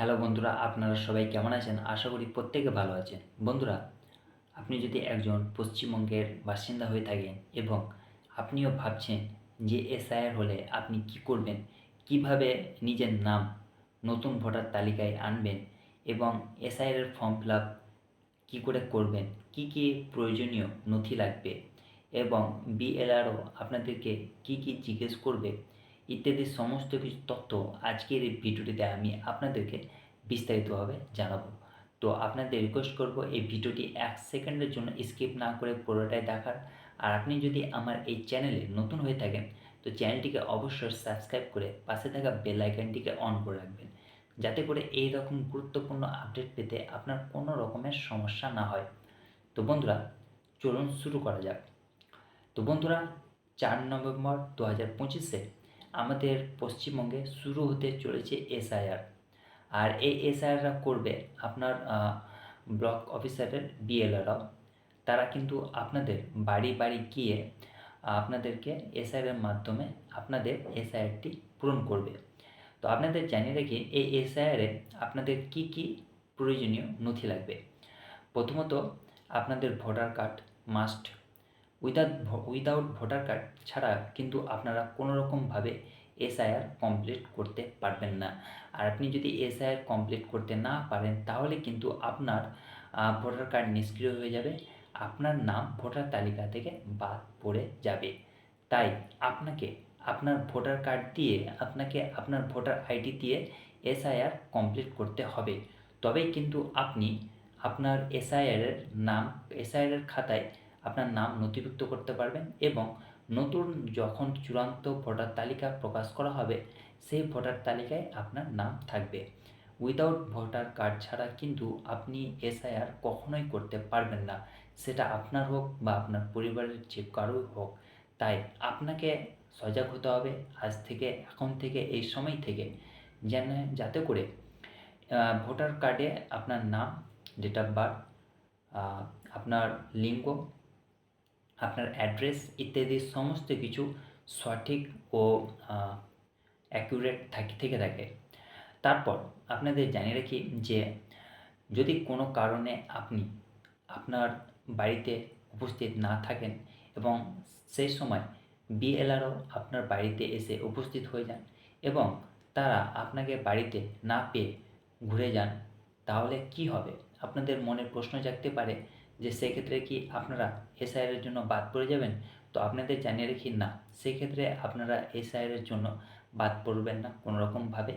Hello বন্ধুরা, আপনারা সবাই কেমন আছেন? আশা করি প্রত্যেকে ভালো আছেন। বন্ধুরা, আপনি যদি একজন পশ্চিমবঙ্গের বাসিন্দা হয়ে থাকেন এবং আপনিও ভাবছেন যে এসআইআর হলে আপনি কি করবেন, কীভাবে নিজের নাম নতুন ভোটার তালিকায় আনবেন এবং এসআইআর ফর্ম ফিল আপ কী করে করবেন, কি কি প্রয়োজনীয় নথি লাগবে এবং বিএলআরও আপনাদেরকে কি কি জিজ্ঞেস করবে ইত্যাদি সমস্ত কিছু তথ্য আজকের এই ভিডিওটিতে আমি আপনাদেরকে বিস্তারিতভাবে জানাব। তো আপনাদের রিকোয়েস্ট করব এই ভিডিওটি এক সেকেন্ডের জন্য স্কিপ না করে পুরোটাই দেখার। আর আপনি যদি আমার এই চ্যানেলে নতুন হয়ে থাকেন, তো চ্যানেলটিকে অবশ্যই সাবস্ক্রাইব করে পাশে থাকা বেল আইকনটিকে অন করে রাখবেন। যাতে করে এই রকম গুরুত্বপূর্ণ আপডেট পেতে আপনার কোনো রকমের সমস্যা না হয়। তো বন্ধুরা, চলুন শুরু করা যাক। তো বন্ধুরা, চার নভেম্বর দু হাজার পঁচিশে আমাদের পশ্চিমবঙ্গে শুরু হতে চলেছে এসআইআর। আর এই এসআইআররা করবে আপনার ব্লক অফিসারের বিএলআরও তারা কিন্তু আপনাদের বাড়ি বাড়ি গিয়ে আপনাদেরকে এসআইআরের মাধ্যমে আপনাদের এসআইআরটি পূরণ করবে। তো আপনাদের জানিয়ে রাখি, এই এসআইআরে আপনাদের কি কি প্রয়োজনীয় নথি লাগবে? প্রথমত আপনাদের voter card must without without voter card ছাড়া কিন্তু আপনারা কোনো রকমভাবে এসআইআর কমপ্লিট করতে পারবেন না। আর আপনি যদি এসআইআর কমপ্লিট করতে না পারেন, তাহলে কিন্তু আপনার ভোটার কার্ড নিষ্ক্রিয় হয়ে যাবে, আপনার নাম ভোটার তালিকা থেকে বাদ পড়ে যাবে। তাই আপনাকে আপনার ভোটার কার্ড দিয়ে, আপনাকে আপনার ভোটার আইডি দিয়ে এসআইআর কমপ্লিট করতে হবে। তবেই কিন্তু আপনি আপনার এসআইআরের নাম এসআইআরের খাতায় আপনার নাম নথিভুক্ত করতে পারবেন এবং নতুন যখন চূড়ান্ত ভোটার তালিকা প্রকাশ করা হবে, সেই ভোটার তালিকায় আপনার নাম থাকবে। উইদাউট ভোটার কার্ড ছাড়া কিন্তু আপনি এসআইআর কখনোই করতে পারবেন না। সেটা আপনার হোক বা আপনার পরিবারের যে কারোই হোক। তাই আপনাকে সজাগ হতে হবে আজ থেকে, এখন থেকে, এই সময় থেকে। যেন, যাতে করে ভোটার কার্ডে আপনার নাম ডেট অফ বার্থ আপনার লিঙ্গ আপনার অ্যাড্রেস ইত্যাদি সমস্ত কিছু সঠিক ও অ্যাকুরেট থাকি, থেকে থাকে। তারপর আপনাদের জানিয়ে রাখি যে, যদি কোনো কারণে আপনি আপনার বাড়িতে উপস্থিত না থাকেন এবং সেই সময় বিএলআরও আপনার বাড়িতে এসে উপস্থিত হয়ে যান এবং তারা আপনাকে বাড়িতে না পেয়ে ঘুরে যান, তাহলে কি হবে? আপনাদের মনে প্রশ্ন জাগতে পারে। যে সেক্ষেত্রে কি আপনারা এসআইআরের জন্য বাদ পড়ে যাবেন? তো আপনাদের জানিয়ে রাখি না, সেক্ষেত্রে আপনারা এসআইআরের জন্য বাদ পড়বেন না কোনো রকমভাবে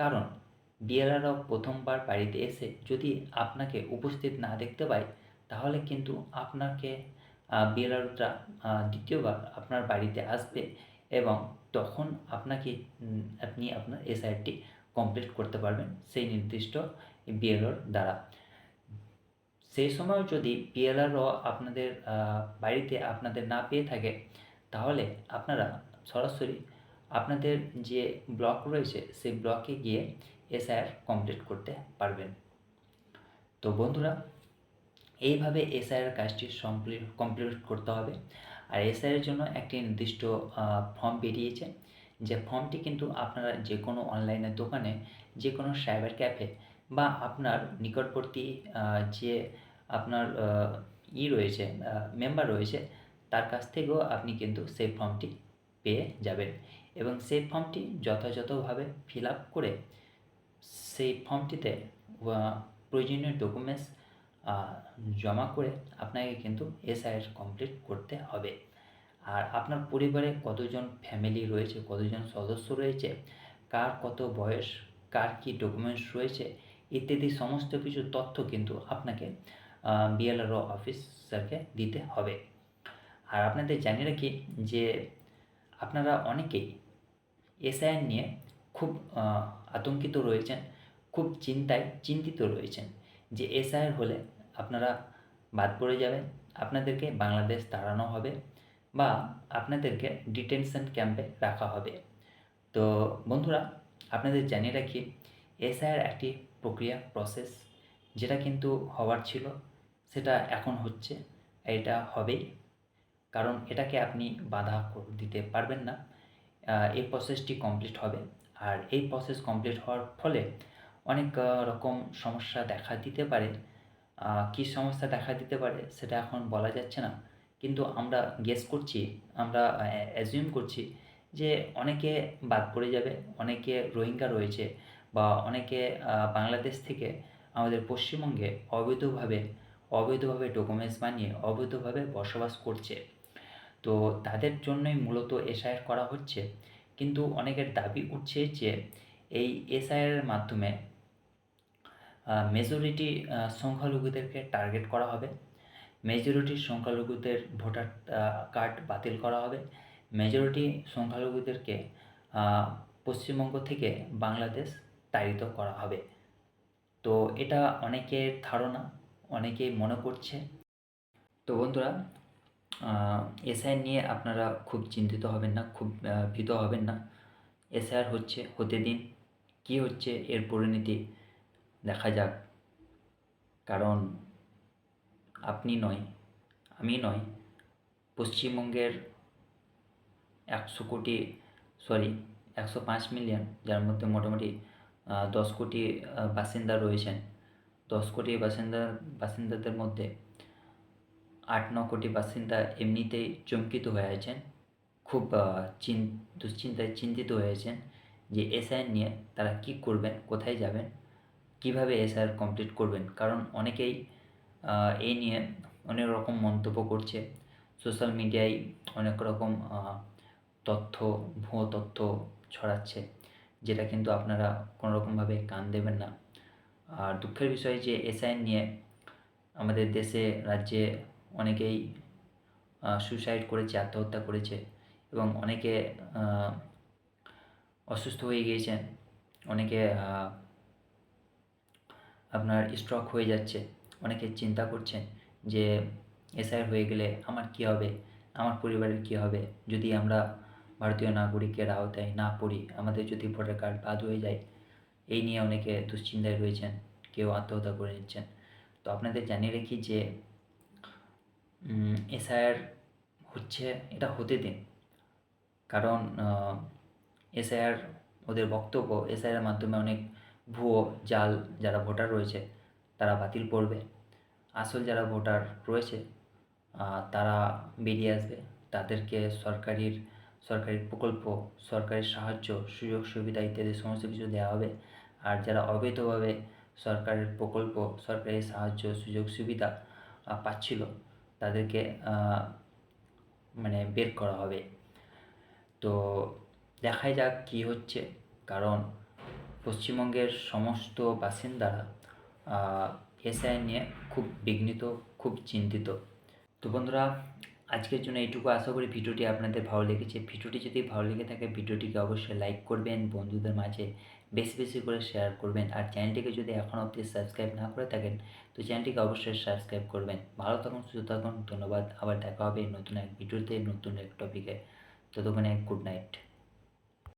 কারণ বিএলআরও প্রথমবার বাড়িতে এসে যদি আপনাকে উপস্থিত না দেখতে পায়, তাহলে কিন্তু আপনাকে বিএলআরটা দ্বিতীয়বার আপনার বাড়িতে আসবে এবং তখন আপনাকে আপনি আপনার এসআইআরটি কমপ্লিট করতে পারবেন সেই নির্দিষ্ট বিএলওর দ্বারা। সেই সময় যদি পিএলআরও আপনাদের বাড়িতে আপনাদের না পেয়ে থাকে, তাহলে আপনারা সরাসরি আপনাদের যে ব্লক রয়েছে, সেই ব্লকে গিয়ে এসআইআর কমপ্লিট করতে পারবেন। তো বন্ধুরা, এইভাবে এসআইআর কাজটি কমপ্লিট কমপ্লিট করতে হবে। আর এসআইয়ের জন্য একটি নির্দিষ্ট ফর্ম বেরিয়েছে। যে ফর্মটি কিন্তু আপনারা যে কোনো অনলাইনের দোকানে যে কোনো সাইবার ক্যাফে বা আপনার নিকটবর্তী যে আপনার ই রয়েছে মেম্বার রয়েছে, তার কাছ থেকেও আপনি কিন্তু সেই ফর্মটি পেয়ে যাবেন। এবং সেই ফর্মটি যথাযথভাবে ফিল আপ করে সেই ফর্মটিতে প্রয়োজনীয় ডকুমেন্টস জমা করে আপনাকে কিন্তু এসআইআর কমপ্লিট করতে হবে। আর আপনার পরিবারে কতজন ফ্যামিলি রয়েছে, কতজন সদস্য রয়েছে, কার কত বয়স, কার কী ডকুমেন্টস রয়েছে ইত্যাদি সমস্ত কিছু তথ্য কিন্তু আপনাকে বিএলআরও অফিসারকে দিতে হবে। আর আপনাদের জানিয়ে রাখি যে আপনারা অনেকেই এসআইআর নিয়ে খুব আতঙ্কিত রয়েছেন, খুব চিন্তায় চিন্তিত রয়েছেন যে এসআইআর হলে আপনারা বাদ পড়ে যাবেন, আপনাদেরকে বাংলাদেশ তাড়ানো হবে বা আপনাদেরকে ডিটেনশন ক্যাম্পে রাখা হবে। তো বন্ধুরা, আপনাদের জানিয়ে রাখি এসআইআর একটি প্রক্রিয়া প্রসেস যেটা কিন্তু হওয়ার ছিল, সেটা এখন হচ্ছে, এটা হবেই। কারণ এটাকে আপনি বাধা দিতে পারবেন না। এই প্রসেসটি কমপ্লিট হবে। আর এই প্রসেস কমপ্লিট হওয়ার ফলে অনেক রকম সমস্যা দেখা দিতে পারে। কী সমস্যা দেখা দিতে পারে সেটা এখন বলা যাচ্ছে না। কিন্তু আমরা গেস করছি, আমরা অ্যাজিউম করছি যে অনেকে বাদ পড়ে যাবে, অনেকে রোহিঙ্গা রয়েছে। বা অনেকে বাংলাদেশ থেকে আমাদের পশ্চিমবঙ্গে অবৈধভাবে অবৈধভাবে ডকুমেন্টস বানিয়ে অবৈধভাবে বসবাস করছে। তো তাদের জন্যই মূলত এসআইআর করা হচ্ছে। কিন্তু অনেকের দাবি উঠছে যে এই এসআইআরের মাধ্যমে মেজরিটি সংখ্যালঘুদেরকে টার্গেট করা হবে। মেজরিটি সংখ্যালঘুদের ভোটার কার্ড বাতিল করা হবে। মেজরিটি সংখ্যালঘুদেরকে পশ্চিমবঙ্গ থেকে বাংলাদেশ তাড়িত করা হবে। তো এটা অনেকের ধারণা, অনেকেই মনে করছে। তো বন্ধুরা এসআইআর নিয়ে আপনারা খুব চিন্তিত হবেন না, খুব ভীত হবেন না। এসআইআর হচ্ছে হতে দিন, কী হচ্ছে এর পরিণতি দেখা যাক। কারণ আপনি নয়, আমি নয়, পশ্চিমবঙ্গের একশো কোটি সরি একশো পাঁচ মিলিয়ন যার মধ্যে মোটামুটি দশ কোটি বাসিন্দা রয়েছেন। দশ কোটি বাসিন্দা, বাসিন্দাদের মধ্যে আট, ন কোটি বাসিন্দা এমনিতেই চমকিত হয়ে আছেন। খুব চিন, দুশ্চিন্তায় চিন্তিত হয়েছেন যে এসআইআর নিয়ে তারা কী করবেন, কোথায় যাবেন, কীভাবে এসআইআর কমপ্লিট করবেন। কারণ অনেকেই এই নিয়ে অনেক রকম মন্তব্য করছে। সোশ্যাল মিডিয়ায় অনেক রকম তথ্য, ভুয়ো তথ্য ছড়াচ্ছে। যেটা কিন্তু আপনারা কোনো রকমভাবে কান দেবেন না। আর দুঃখের বিষয় যে এসআইএন নিয়ে আমাদের দেশে, রাজ্যে অনেকেই সুইসাইড করেছে, আত্মহত্যা করেছে এবং অনেকে অসুস্থ হয়ে গিয়েছেন। অনেকে আপনার স্ট্রক হয়ে যাচ্ছে। অনেকে চিন্তা করছেন যে এসআইআর হয়ে গেলে আমার কী হবে? আমার পরিবারের কী হবে? যদি আমরা ভারতীয় নাগরিকের আওতায় না পড়ি, আমাদের যদি ভোটার কার্ড বাদ হয়ে যায়, এই নিয়ে অনেকে দুশ্চিন্তায় রয়েছেন, কেউ আত্মহত্যা করে নিচ্ছেন। তো আপনাদের জানিয়ে রাখি যে এসআইআর হচ্ছে, এটা হতে দিন। কারণ এসআইআর, ওদের বক্তব্য, এসআইআর মাধ্যমে অনেক ভুয়ো, জাল যারা ভোটার রয়েছে, তারা বাতিল করবে। আসল যারা ভোটার রয়েছে তারা বেরিয়ে আসবে। তাদেরকে সরকারির সরকারি প্রকল্প, সরকারি সাহায্য, সুযোগ, সুবিধা ইত্যাদি সমস্ত কিছু দেওয়া হবে। আর যারা অবৈধভাবে সরকারের প্রকল্প, সরকারি সাহায্য, সুযোগ, সুবিধা পাচ্ছিল, তাদেরকে মানে বের করা হবে। তো দেখাই যাক কী হচ্ছে। কারণ পশ্চিমবঙ্গের সমস্ত বাসিন্দারা এসআই নিয়ে খুব বিঘ্নিত, খুব চিন্তিত। তো বন্ধুরা আজকের জন্য এইটুকু। আশা করি ভিডিওটি আপনাদের ভালো লেগেছে। ভিডিওটি যদি ভালো লেগে থাকে, ভিডিওটিকে অবশ্যই লাইক করবেন, বন্ধুদের মাঝে বেশি বেশি করে শেয়ার করবেন। আর চ্যানেলটিকে যদি এখনও অবধি সাবস্ক্রাইব না করে থাকেন, তো চ্যানেলটিকে অবশ্যই সাবস্ক্রাইব করবেন। ভালো থাকুন, সুস্থ থাকুন, ধন্যবাদ। আবার দেখা হবে নতুন এক ভিডিওতে, নতুন এক টপিকে ততক্ষণে গুড নাইট